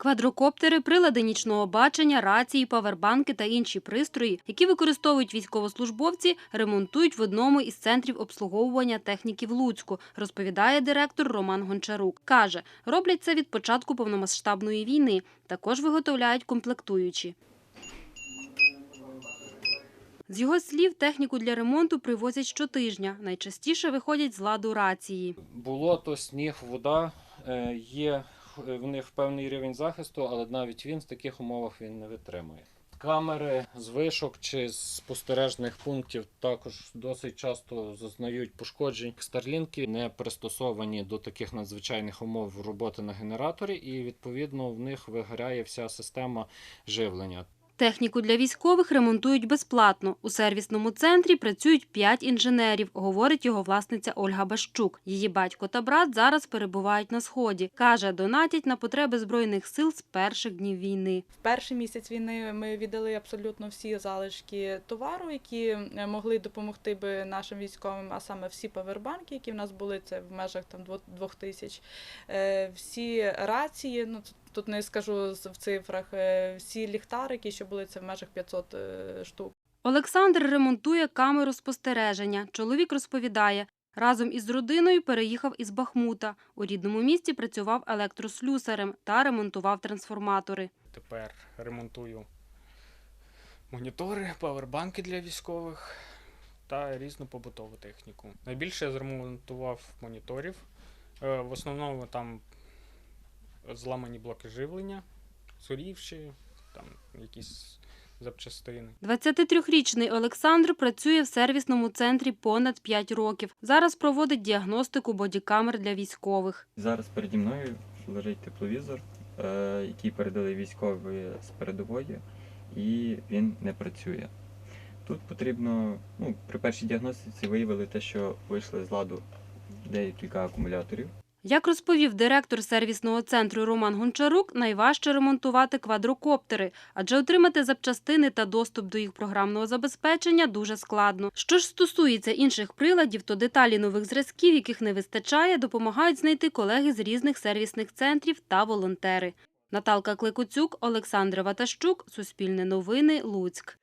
Квадрокоптери, прилади нічного бачення, рації, павербанки та інші пристрої, які використовують військовослужбовці, ремонтують в одному із центрів обслуговування техніки в Луцьку, розповідає директор Роман Гончарук. Каже, роблять це від початку повномасштабної війни. Також виготовляють комплектуючі. З його слів, техніку для ремонту привозять щотижня. Найчастіше виходять з ладу рації. Болото, сніг, вода е, є в них певний рівень захисту, але навіть він в таких умовах він не витримує. Камери з вишок чи з спостережних пунктів також досить часто зазнають пошкоджень. Старлінки не пристосовані до таких надзвичайних умов роботи на генераторі, і відповідно в них вигоряє вся система живлення. Техніку для військових ремонтують безплатно. У сервісному центрі працюють п'ять інженерів, говорить його власниця Ольга Бащук. Її батько та брат зараз перебувають на сході. Каже, донатять на потреби збройних сил з перших днів війни. В перший місяць війни ми віддали абсолютно всі залишки товару, які е, могли допомогти би нашим військовим, а саме всі павербанки, які в нас були, це в межах там дво- двох тисяч. Е, Всі рації, ну тут- не скажу в цифрах, е, всі ліхтарики, що були це в межах 500 е, штук. Олександр ремонтує камеру спостереження. Чоловік розповідає, разом із родиною переїхав із Бахмута. У рідному місті працював електрослюсарем та ремонтував трансформатори. Тепер ремонтую монітори, павербанки для військових та різну побутову техніку. Найбільше я зремонтував моніторів. Е, В основному там зламані блоки живлення, згорівші, там якісь запчастини. 23-річний Олександр працює в сервісному центрі понад 5 років. Зараз проводить діагностику бодікамер для військових. Зараз переді мною лежить тепловізор, е, який передали військові з передової, і він не працює. Тут потрібно, ну, при першій діагностиці виявили те, що вийшли з ладу декілька акумуляторів. Як розповів директор сервісного центру Роман Гончарук, найважче ремонтувати квадрокоптери, адже отримати запчастини та доступ до їх програмного забезпечення дуже складно. Що ж стосується інших приладів, то деталі нових зразків, яких не вистачає, допомагають знайти колеги з різних сервісних центрів та волонтери. Наталка Кликуцюк, Олександр Ватащук, Суспільне новини, Луцьк.